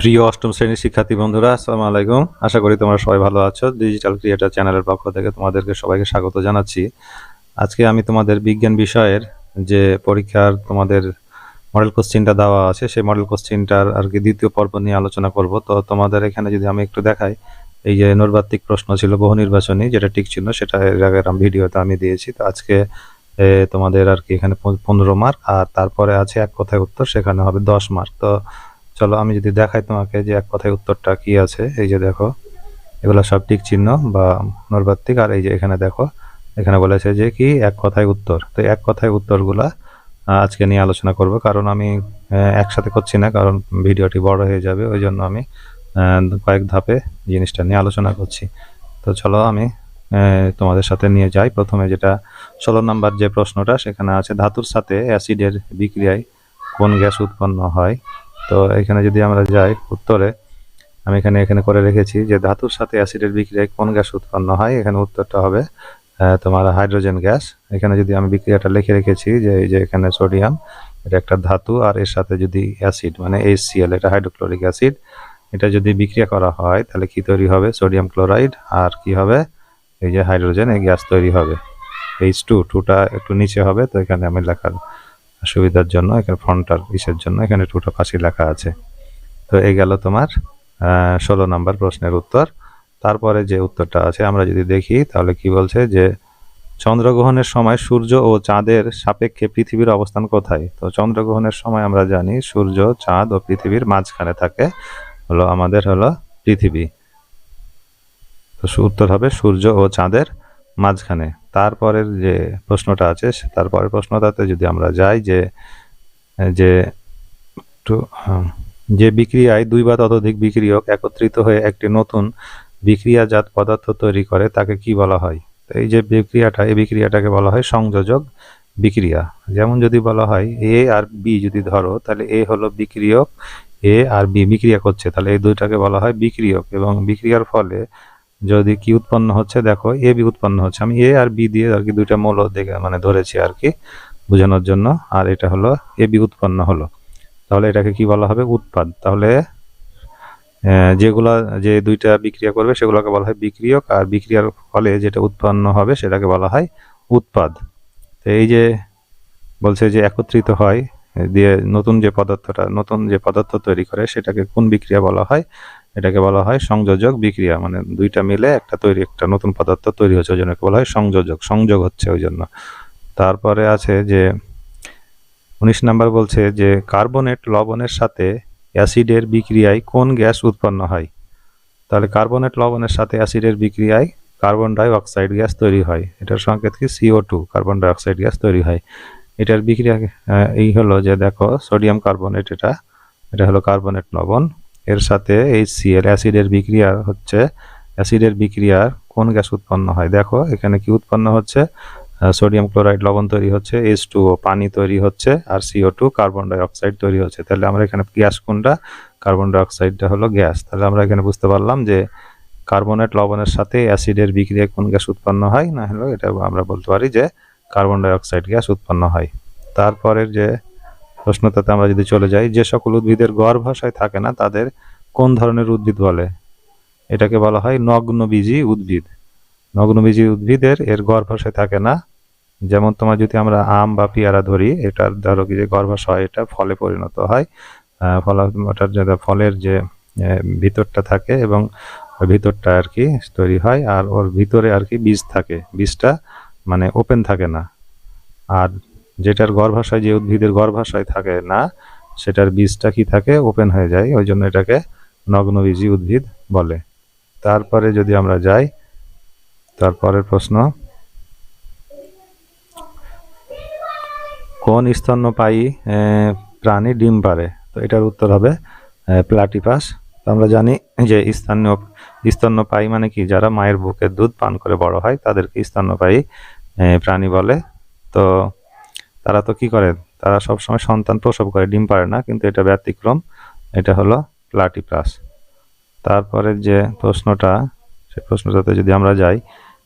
প্রিয় অষ্টম শ্রেণির শিক্ষার্থী বন্ধুরা, আসসালামু আলাইকুম। আশা করি তোমরা সবাই ভালো আছো। ডিজিটাল ক্রিয়েটার চ্যানেলের পক্ষ থেকে তোমাদেরকে সবাইকে স্বাগত জানাচ্ছি। আজকে আমি তোমাদের বিজ্ঞান বিষয়ের যে পরীক্ষার তোমাদের মডেল কোশ্চিনটা দেওয়া আছে, সেই মডেল কোশ্চিনটার আর কি দ্বিতীয় পর্ব নিয়ে আলোচনা করব। তো তোমাদের এখানে যদি আমি একটু দেখাই, এই যে নৈর্বাত্তিক প্রশ্ন ছিল বহু নির্বাচনী যেটা ঠিক ছিল, সেটা এর আগের ভিডিওতে আমি দিয়েছি। তো আজকে তোমাদের আর কি এখানে পনেরো মার্ক আর তারপরে আছে এক কথায় উত্তর, সেখানে হবে দশ মার্ক তো চলো আমি যদি দেখাই তোমাকে যে এক কথায় উত্তরটা কি আছে, এই যে দেখো, এগুলো সব টিক চিহ্ন বা নৈর্বাত্তিক আর এই যে এখানে দেখো, এখানে বলেছে যে কি, এক কথায় উত্তর। তো এক কথায় উত্তরগুলা আজকে নিয়ে আলোচনা করব। কারণ আমি একসাথে করছি না, কারণ ভিডিওটি বড় হয়ে যাবে, ওই জন্য আমি কয়েক ধাপে জিনিসটা নিয়ে আলোচনা করছি। তো চলো আমি তোমাদের সাথে নিয়ে যাই। প্রথমে যেটা, ষোলো নাম্বার যে প্রশ্নটা, সেখানে আছে, ধাতুর সাথে অ্যাসিডের বিক্রিয়ায় কোন গ্যাস উৎপন্ন হয়? তো এখানে যদি আমরা যাই উত্তরে, আমি এখানে এখানে করে রেখেছি যে ধাতুর সাথে অ্যাসিডের বিক্রিয়ায় কোন গ্যাস উৎপন্ন হয়? এখানে উত্তরটা হবে তোমার হাইড্রোজেন গ্যাস। এখানে যদি আমি বিক্রিয়াটা লিখে রেখেছি যে, এই যে এখানে সোডিয়াম, এটা একটা ধাতু আর এর সাথে যদি অ্যাসিড মানে এইচ এইচসিএল এটা হাইড্রোক্লোরিক অ্যাসিড, এটা যদি বিক্রিয়া করা হয়, তাহলে কি তৈরি হবে? Sodium chloride. আর কি হবে? এই যে হাইড্রোজেন, এই গ্যাস তৈরি হবে। এইচ টু টুটা একটু নিচে হবে, তো এখানে আমি লেখার সুবিধার জন্য, এখানে ফ্রন্টার ইসের জন্য, এখানে টুটা পাশে লেখা আছে। তো এই গেল তোমার ষোলো নাম্বার প্রশ্নের উত্তর। তারপরে যে উত্তরটা আছে, আমরা যদি দেখি, তাহলে কি বলছে যে, চন্দ্রগ্রহণের সময় সূর্য ও চাঁদের সাপেক্ষে পৃথিবীর অবস্থান কোথায়? তো চন্দ্রগ্রহণের সময় আমরা জানি, সূর্য, চাঁদ ও পৃথিবীর মাঝখানে থাকে। হলো, আমাদের হলো পৃথিবী। তো উত্তর হবে সূর্য ও চাঁদের মাঝখানে। তারপরের যে প্রশ্নটা আছে তারপরের প্রশ্নটাতে যদি আমরা যাই যে যে একটু যে বিক্রিয়ায় দুই বা ততোধিক বিক্রিয়ক একত্রিত হয়ে একটি নতুন বিক্রিয়াজাত পদার্থ তৈরি করে, তাকে কি বলা হয়? তো এই যে বিক্রিয়াটা, এই বিক্রিয়াটাকে বলা হয় সংযোজক বিক্রিয়া। যেমন যদি বলা হয় এ আর বি যদি ধরো, তাহলে এ হলো বিক্রিয়ক, এ আর বি বিক্রিয়া করছে। তাহলে এই দুইটাকে বলা হয় বিক্রিয়ক এবং বিক্রিয়ার ফলে যদি কি উৎপন্ন হচ্ছে, দেখো এ বি উৎপন্ন হচ্ছে। আমি এ আর বি দিয়ে আর কি দুইটা মৌল দেখে মানে ধরেছি আর কি, বোঝানোর জন্য। আর এটা হলো এ বি উৎপন্ন হলো। তাহলে এটাকে কি বলা হবে? উৎপাদ। তাহলে যেগুলা, যে দুইটা বিক্রিয়া করবে, সেগুলোকে বলা হয় বিক্রিয়ক। আর বিক্রিয়ার ফলে যেটা উৎপন্ন হবে, সেটাকে বলা হয় উৎপাদ। তো এই যে বলছে যে একত্রিত হয় দিয়ে নতুন যে পদার্থটা, নতুন যে পদার্থ তৈরি করে, সেটাকে কোন বিক্রিয়া বলা হয়? এটাকে বলা হয় সংযোজক বিক্রিয়া। মানে দুইটা মিলে একটা তৈরি, একটা নতুন পদার্থ তৈরি হচ্ছে, ওই জন্য বলা হয় সংযোজক। সংযোগ হচ্ছে ওই জন্য। তারপরে আছে যে, উনিশ নাম্বার বলছে যে, কার্বনেট লবণের সাথে অ্যাসিডের বিক্রিয়ায় কোন গ্যাস উৎপন্ন হয়? তাহলে কার্বনেট লবণের সাথে অ্যাসিডের বিক্রিয়ায় কার্বন ডাই অক্সাইড গ্যাস তৈরি হয়। এটার সংকেত কি? CO two, carbon dioxide gas তৈরি হয়। এটার বিক্রিয়া এই হলো যে, দেখো, সোডিয়াম কার্বনেট এটা এটা হলো কার্বনেট লবণ। এর সাথে এই সিএল অ্যাসিডের বিক্রিয়া হচ্ছে অ্যাসিডের বিক্রিয়ার কোন গ্যাস উৎপন্ন হয়? দেখো, এখানে কি উৎপন্ন হচ্ছে? সোডিয়াম ক্লোরাইড লবণ তৈরি হচ্ছে এইচ টু পানি তৈরি হচ্ছে, আর CO two carbon dioxide তৈরি হচ্ছে। তাহলে আমরা এখানে গ্যাস কোনটা? কার্বন ডাইঅক্সাইডটা হলো গ্যাস। তাহলে আমরা এখানে বুঝতে পারলাম যে কার্বনেট লবণের সাথে অ্যাসিডের বিক্রিয়ায় কোন গ্যাস উৎপন্ন হয়? না হলো এটা আমরা বলতে পারি যে কার্বন ডাই অক্সাইড গ্যাস উৎপন্ন হয়। তারপরের যে প্রশ্নটাতে আমরা যদি চলে যাই, যে সকল উদ্ভিদের গর্ভাশয় থাকে না, তাদের কোন ধরনের উদ্ভিদ বলে? এটাকে বলা হয় নগ্নবীজী উদ্ভিদ। নগ্নবীজী উদ্ভিদের এর গর্ভাশয় থাকে না। যেমন তোমার যদি আমরা আম বা পেয়ারা ধরি, এটার ধরো কি যে গর্ভাশয়, এটা ফলে পরিণত হয়। ফল, ওটার যে ফলের যে ভিতরটা থাকে এবং ভিতরটা আর কি তৈরি হয়, আর ওর ভিতরে আর কি বীজ থাকে। বীজটা মানে ওপেন থাকে না। আর যেটার গর্ভাশয় যে উদ্ভিদের গর্ভাশয় থাকে না, সেটার বীজটা কি থাকে? ওপেন হয়ে যায়, ওই জন্য এটাকে নগ্নবীজী উদ্ভিদ বলে। তারপরে যদি আমরা যাই, তারপরের প্রশ্ন। কোন স্তন্যপায়ী প্রাণী ডিম পারে তো এটার উত্তর হবে প্লাটিপাস। আমরা জানি যে স্থানীয় স্তন্যপায়ী মানে কি? যারা মায়ের বুকের দুধ পান করে বড় হয়, তাদেরকে স্তন্যপায়ী প্রাণী বলে। তো তারা তো কি করে তারা সবসময় সন্তান প্রসব করে, ডিম পারে না, কিন্তু এটা ব্যতিক্রম। এটা হলো প্লাটিপাস তারপরে যে প্রশ্নটা সেই প্রশ্নটাতে যদি আমরা যাই,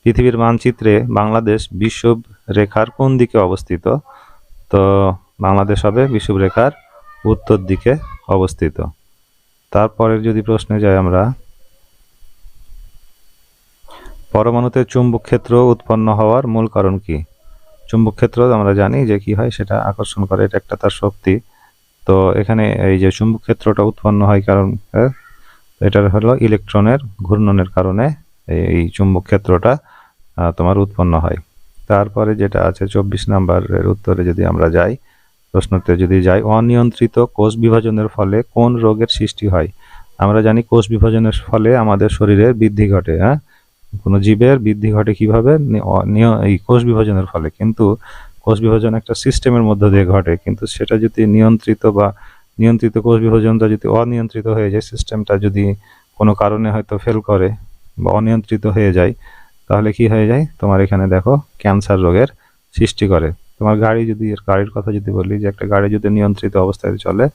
পৃথিবীর মানচিত্রে বাংলাদেশ বিষুব রেখার কোন দিকে অবস্থিত? তো বাংলাদেশ হবে বিষুব রেখার উত্তর দিকে অবস্থিত। তারপরের যদি প্রশ্নে যাই আমরা, পরমাণুতে চুম্বক ক্ষেত্র উৎপন্ন হওয়ার মূল কারণ কি? চুম্বক ক্ষেত্র আমরা জানি যে কি হয় সেটা আকর্ষণ করে এটা একটা তার শক্তি। তো এখানে এই যে চুম্বক ক্ষেত্রটা উৎপন্ন হয় কারণ আহ, এটার হলো ইলেকট্রনের ঘূর্ণনের কারণে এই- চুম্বক ক্ষেত্রটা তোমার উৎপন্ন হয়। তারপরে যেটা আছে চব্বিশ নাম্বারের উত্তরে যদি আমরা যাই প্রশ্নতে যদি যাই অনিয়ন্ত্রিত কোষ বিভাজনের ফলে কোন রোগের সৃষ্টি হয়? আমরা জানি কোষ বিভাজনের ফলে আমাদের শরীরের বৃদ্ধি ঘটে হ্যাঁ? কোনো জীবের বৃদ্ধি ঘটে কীভাবে? এই কোষ বিভাজনের ফলে। কিন্তু কোষ বিভাজন একটা সিস্টেমের মধ্য দিয়ে ঘটে। কিন্তু সেটা যদি নিয়ন্ত্রিত বা নিয়ন্ত্রিত কোষ বিভাজনটা যদি অনিয়ন্ত্রিত হয়ে যায়, সিস্টেমটা যদি কোনো কারণে হয়তো ফেল করে বা অনিয়ন্ত্রিত হয়ে যায়, তাহলে কি হয়ে যায়? তোমার এখানে দেখো, ক্যান্সার রোগের সৃষ্টি করে। তোমার গাড়ি যদি, গাড়ির কথা যদি বলি যে, একটা গাড়ি যদি নিয়ন্ত্রিত অবস্থায় চলে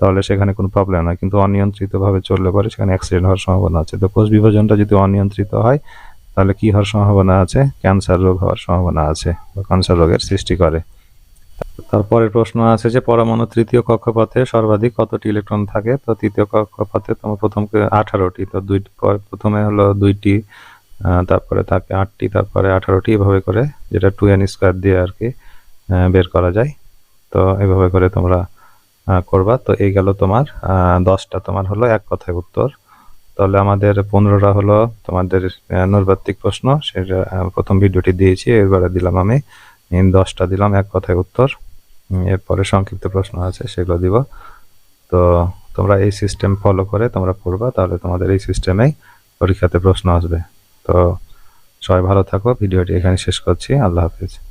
তাহলে সেখানে কোনো প্রবলেম না। কিন্তু অনিয়ন্ত্রিতভাবে চললে পরে সেখানে অ্যাক্সিডেন্ট হওয়ার সম্ভাবনা আছে। তো কোষ বিভাজনটা যদি অনিয়ন্ত্রিত হয়, তাহলে কি হওয়ার সম্ভাবনা আছে? ক্যান্সার রোগ হওয়ার সম্ভাবনা আছে বা ক্যান্সার রোগের সৃষ্টি করে। তারপরের প্রশ্ন আছে যে, পরমাণু তৃতীয় কক্ষপথে সর্বাধিক কতটি ইলেকট্রন থাকে? তো তৃতীয় কক্ষপথে তোমার প্রথম আঠারোটি। তো দুই প্রথমে হলো দুইটি তারপরে থাকে আটটি, তারপরে আঠারোটি, এভাবে করে যেটা টু এন স্কোয়ার দিয়ে আর কি বের করা যায়। তো এভাবে করে তোমরা করবা। তো এই গেল তোমার দশটা। তোমার হলো এক কথায় উত্তর। তাহলে আমাদের পনেরোটা হলো তোমাদের আহ, প্রশ্ন। সেটা প্রথম ভিডিওটি দিয়েছি এরবারে দিলাম আমি। দশটা দিলাম এক কথায় উত্তর। এরপরে সংক্ষিপ্ত প্রশ্ন আছে সেগুলো দিব। তো তোমরা এই সিস্টেম ফলো করে তোমরা পড়বা তাহলে তোমাদের এই সিস্টেমেই পরীক্ষাতে প্রশ্ন আসবে। তো সবাই ভালো থাকো ভিডিওটি এখানে শেষ করছি। আল্লাহ হাফিজ।